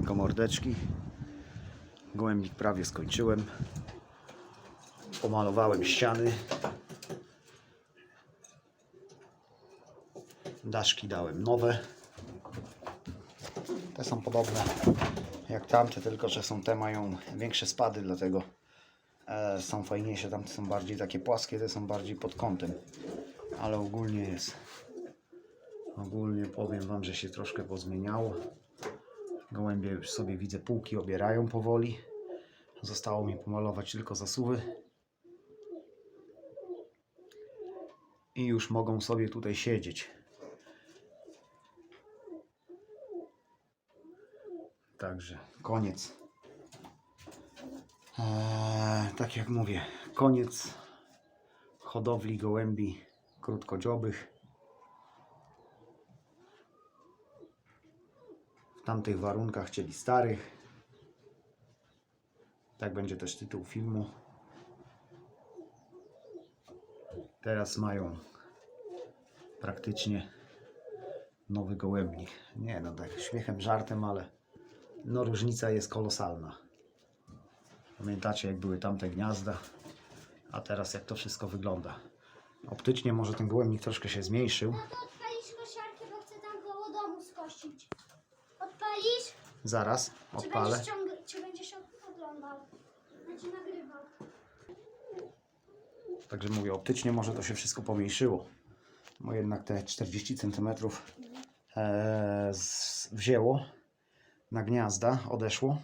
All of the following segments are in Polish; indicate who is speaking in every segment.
Speaker 1: Siemanko mordeczki. Gołębnik prawie skończyłem. Pomalowałem ściany. Daszki dałem nowe. Te są podobne jak tamte, tylko że są te mają większe spady, dlatego e, są fajniejsze. Tamte są bardziej takie płaskie, te są bardziej pod kątem. Ale ogólnie jest. Ogólnie powiem Wam, że się troszkę pozmieniało. Gołębie już sobie widzę półki obierają powoli. Zostało mi pomalować tylko zasuwy. I już mogą sobie tutaj siedzieć. Także koniec. Eee, tak jak mówię, koniec hodowli gołębi krótkodziobych. W tamtych warunkach, czyli starych. Tak będzie też tytuł filmu. Teraz mają praktycznie nowy gołębnik. Nie no, tak śmiechem, żartem, ale no różnica jest kolosalna. Pamiętacie jak były tamte gniazda, a teraz jak to wszystko wygląda. Optycznie może ten gołębnik troszkę się zmniejszył.
Speaker 2: No to odpalisz kosiarkę, bo chcę tam koło domu skosić.
Speaker 1: Zaraz
Speaker 2: Czy
Speaker 1: odpalę.
Speaker 2: będziesz, ciąg- czy będziesz oglądał? Będzie nagrywał.
Speaker 1: Także mówię, optycznie może to się wszystko pomniejszyło. Bo jednak te 40 cm e, z, wzięło na gniazda, odeszło.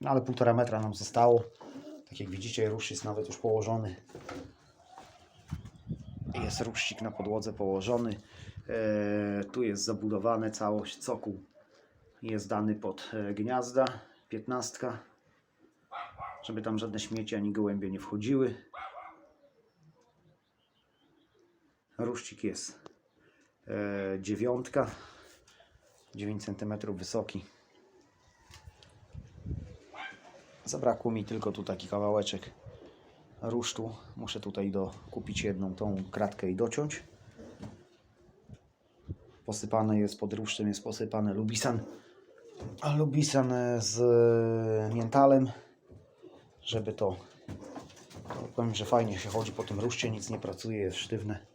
Speaker 1: No ale półtora metra nam zostało. Tak jak widzicie, rusz jest nawet już położony. Jest ruszcik na podłodze położony. E, tu jest zabudowane całość cokół. Jest dany pod e, gniazda, 15. Żeby tam żadne śmieci ani gołębie nie wchodziły. Ruszcik jest e, dziewiątka, 9 cm wysoki. Zabrakło mi tylko tu taki kawałeczek rusztu. Muszę tutaj do, kupić jedną tą kratkę i dociąć. Posypane jest pod rusztem, jest posypane lubisan. Lubisan e, z e, miętalem, żeby to, to powiem, że fajnie się chodzi po tym ruszcie, nic nie pracuje, jest sztywne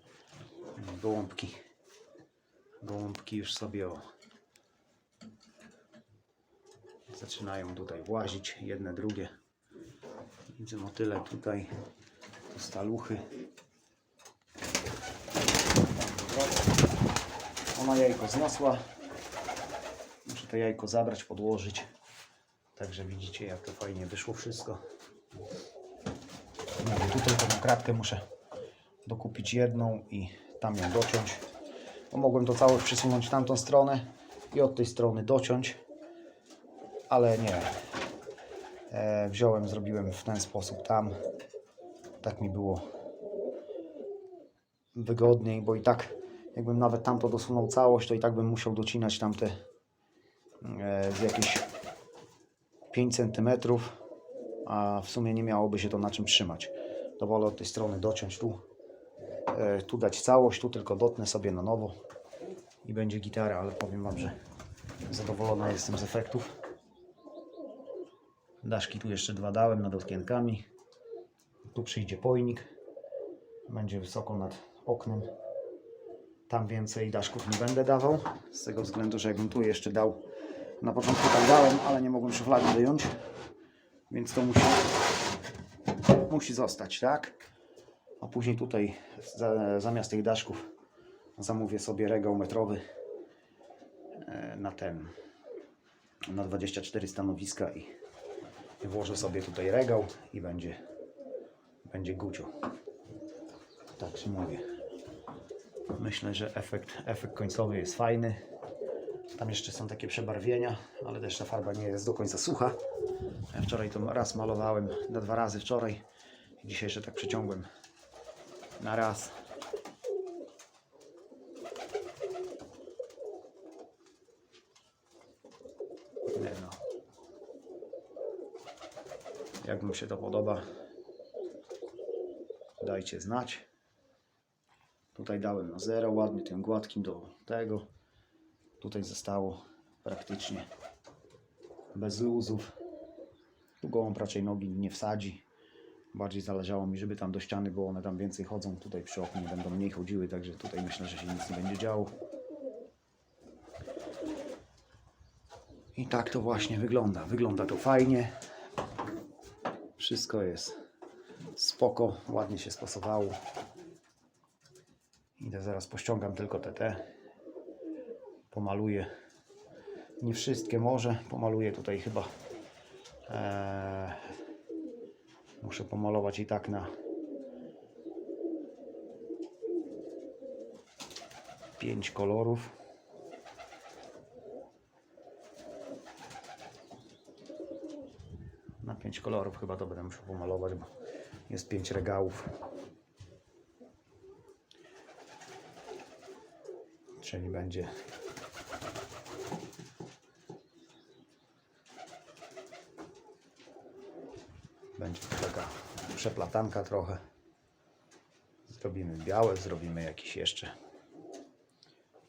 Speaker 1: gołąbki. Gołąbki już sobie o, zaczynają tutaj włazić, jedne, drugie. Widzę motyle tutaj, tu staluchy. Ona jajko zniosła. To jajko zabrać, podłożyć. Także widzicie jak to fajnie wyszło wszystko. Mówię, tutaj tą kratkę muszę dokupić jedną i tam ją dociąć. Bo mogłem to całość przesunąć w tamtą stronę i od tej strony dociąć, ale nie. E, wziąłem, zrobiłem w ten sposób tam. Tak mi było wygodniej, bo i tak jakbym nawet tamto dosunął całość, to i tak bym musiał docinać tamte z jakieś 5 cm, a w sumie nie miałoby się to na czym trzymać. To wolę od tej strony dociąć tu, e, tu dać całość, tu tylko dotnę sobie na nowo i będzie gitara, ale powiem Wam, że zadowolona jestem z efektów. Daszki tu jeszcze dwa dałem nad okienkami. Tu przyjdzie pojnik. Będzie wysoko nad oknem. Tam więcej daszków nie będę dawał. Z tego względu, że jakbym tu jeszcze dał. Na początku tak dałem, ale nie mogłem szuflady wyjąć. Więc to musi, musi zostać, tak? A później tutaj za, zamiast tych daszków zamówię sobie regał metrowy e, na ten na 24 stanowiska i włożę sobie tutaj regał i będzie będzie gucio. Tak się mówię. Myślę, że efekt, efekt końcowy jest fajny. Tam jeszcze są takie przebarwienia, ale też ta farba nie jest do końca sucha. Ja wczoraj to raz malowałem, na dwa razy wczoraj. Dzisiaj jeszcze tak przeciągłem na raz. No. Jak Wam się to podoba, dajcie znać. Tutaj dałem na zero, ładnie tym gładkim do tego. Tutaj zostało praktycznie bez luzów. Tu gołąb raczej nogi nie wsadzi. Bardziej zależało mi, żeby tam do ściany, bo one tam więcej chodzą. Tutaj przy oknie będą mniej chodziły, także tutaj myślę, że się nic nie będzie działo. I tak to właśnie wygląda. Wygląda to fajnie. Wszystko jest spoko, ładnie się spasowało. Idę zaraz pościągam tylko te te. Pomaluję. Nie wszystkie może. Pomaluję tutaj chyba. Eee, muszę pomalować i tak na pięć kolorów. Na pięć kolorów chyba to będę musiał pomalować, bo jest pięć regałów. Czyli będzie to taka przeplatanka trochę. Zrobimy białe, zrobimy jakieś jeszcze.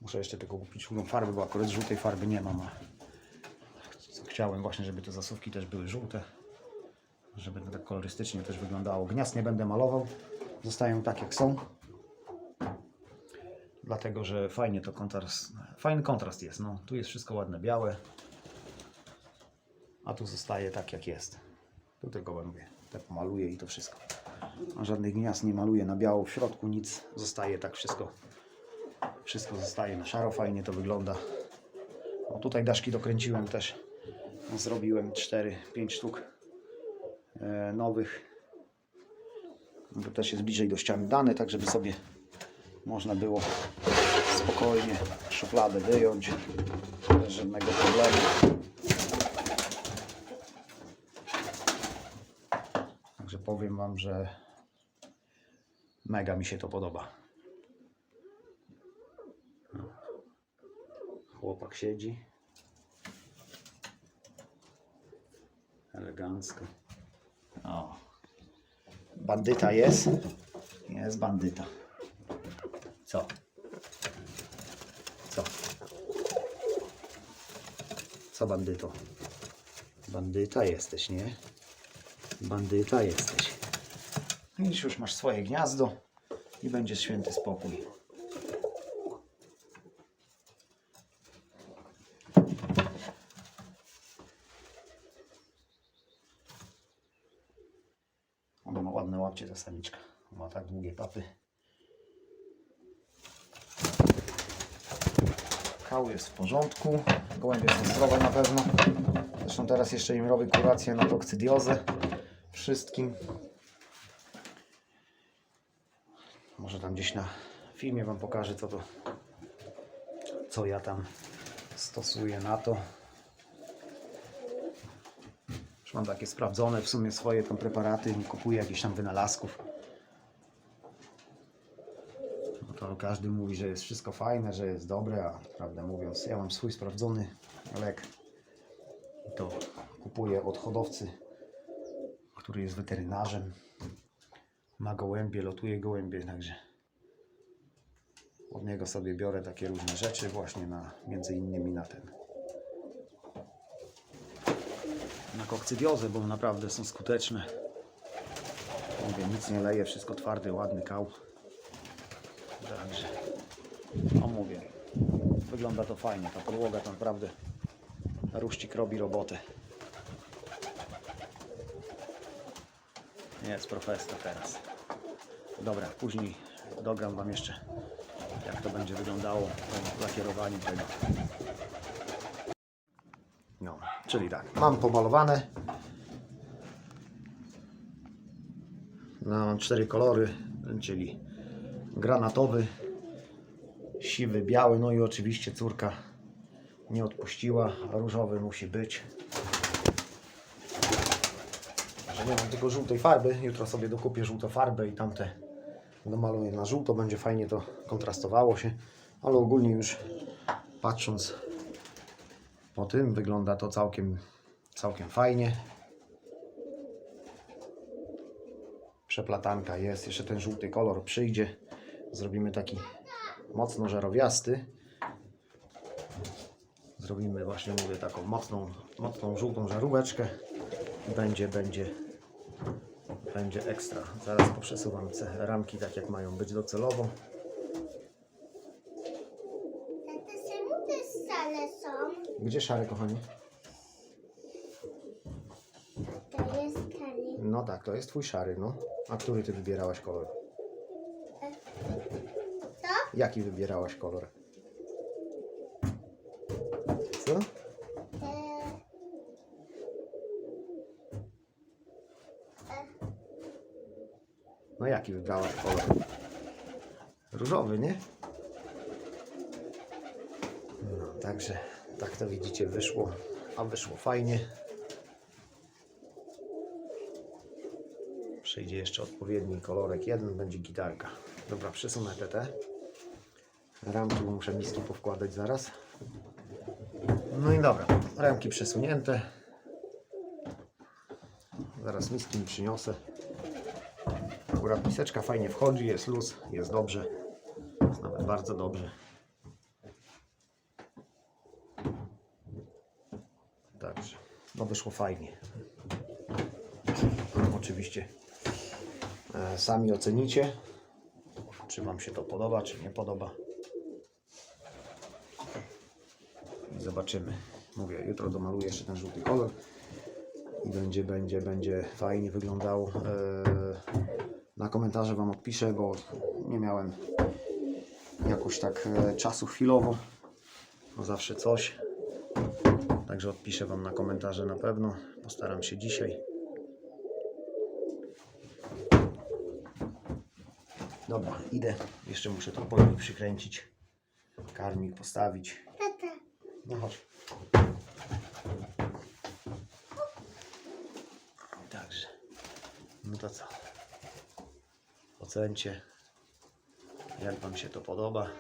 Speaker 1: Muszę jeszcze tylko kupić żółtą farbę, bo akurat żółtej farby nie mam. A chciałem właśnie, żeby te zasuwki też były żółte. Żeby to tak kolorystycznie też wyglądało. Gniazd nie będę malował. Zostają tak jak są. Dlatego, że fajnie to kontrast, fajny kontrast jest. No, tu jest wszystko ładne białe, a tu zostaje tak jak jest. Tu tylko mówię, te pomaluję i to wszystko. Żadnych gniazd nie maluję na biało w środku, nic. Zostaje tak wszystko. Wszystko zostaje na szaro, fajnie to wygląda. No tutaj daszki dokręciłem też. Zrobiłem 4-5 sztuk e, nowych. To też jest bliżej do ściany dane, tak żeby sobie można było spokojnie szufladę wyjąć bez żadnego problemu. Także powiem Wam, że mega mi się to podoba. No. Chłopak siedzi. Elegancko. O. Bandyta jest. Jest bandyta. Co? Co? Co bandyto? Bandyta jesteś, nie? Bandyta jesteś. Widzisz, już masz swoje gniazdo i będzie święty spokój. Ona ma ładne łapcie ta samiczka. Ma tak długie papy. Kał jest w porządku. Gołębie są zdrowe na pewno. Zresztą teraz jeszcze im robię kurację na tokcydiozę. Wszystkim. Może tam gdzieś na filmie Wam pokażę co to co ja tam stosuję na to. Już mam takie sprawdzone w sumie swoje tam preparaty, nie kupuję jakichś tam wynalazków. No to każdy mówi, że jest wszystko fajne, że jest dobre, a prawdę mówiąc, ja mam swój sprawdzony lek. I to kupuję od hodowcy, który jest weterynarzem. Ma gołębie, lotuje gołębie, także od niego sobie biorę takie różne rzeczy właśnie na, między innymi na ten na kokcydiozę, bo naprawdę są skuteczne. Mówię, nic nie leje, wszystko twardy, ładny kał. Także, no mówię, wygląda to fajnie. Ta podłoga to naprawdę ruszcik robi robotę. Jest profesja teraz. Dobra, później dogram Wam jeszcze, jak to będzie wyglądało po lakierowaniu tego. No, czyli tak, mam pomalowane. No, mam cztery kolory, czyli granatowy, siwy, biały, no i oczywiście córka nie odpuściła, różowy musi być. Nie mam tylko żółtej farby, jutro sobie dokupię żółtą farbę i tamte domaluję na żółto, będzie fajnie to kontrastowało się, ale ogólnie już patrząc po tym wygląda to całkiem, całkiem fajnie. Przeplatanka jest, jeszcze ten żółty kolor przyjdzie. Zrobimy taki mocno żarowiasty. Zrobimy właśnie, mówię, taką mocną, mocną żółtą żaróweczkę. Będzie, będzie, będzie ekstra. Zaraz poprzesuwam te ramki tak, jak mają być docelowo. Gdzie szary, kochani?
Speaker 2: To jest kali.
Speaker 1: No tak, to jest twój szary, no. A który ty wybierałaś kolor?
Speaker 2: To?
Speaker 1: Jaki wybierałaś kolor? Co?
Speaker 2: E,
Speaker 1: No jaki wybrałaś kolor? Różowy, nie? No, także tak to widzicie wyszło, a wyszło fajnie. Przyjdzie jeszcze odpowiedni kolorek jeden, będzie gitarka. Dobra, przesunę te. Ramki muszę miski powkładać zaraz. No i dobra, ramki przesunięte. Zaraz miski mi przyniosę. Akurat miseczka fajnie wchodzi, jest luz, jest dobrze. Jest nawet bardzo dobrze. Także, no wyszło fajnie. Oczywiście e, sami ocenicie, czy Wam się to podoba, czy nie podoba. I zobaczymy. Mówię, jutro domaluję jeszcze ten żółty kolor i będzie, będzie, będzie fajnie wyglądało. E, Na komentarze Wam odpiszę, bo nie miałem jakoś tak e, czasu chwilowo. No zawsze coś. Także odpiszę Wam na komentarze na pewno. Postaram się dzisiaj. Dobra, idę. Jeszcze muszę to pojemnik przykręcić. Karmik postawić. No chodź. Także. No to co? Ocencie. Jak Wam się to podoba.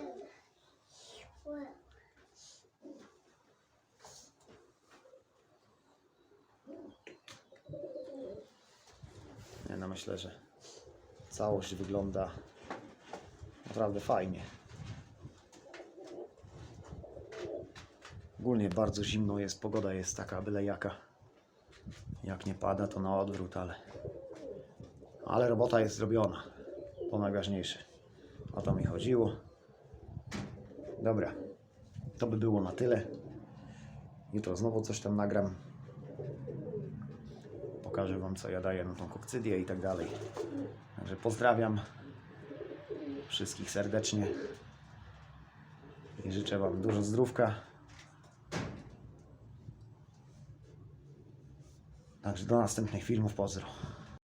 Speaker 1: No myślę, że całość wygląda naprawdę fajnie. Ogólnie bardzo zimno jest, pogoda jest taka byle jaka. Jak nie pada, to na odwrót, ale. Ale robota jest zrobiona. Najważniejsze. O to mi chodziło. Dobra. To by było na tyle. Jutro znowu coś tam nagram. Pokażę Wam, co ja daję na tą kokcydię i tak dalej. Także pozdrawiam wszystkich serdecznie. I życzę Wam dużo zdrówka. Także do następnych filmów. Pozdro.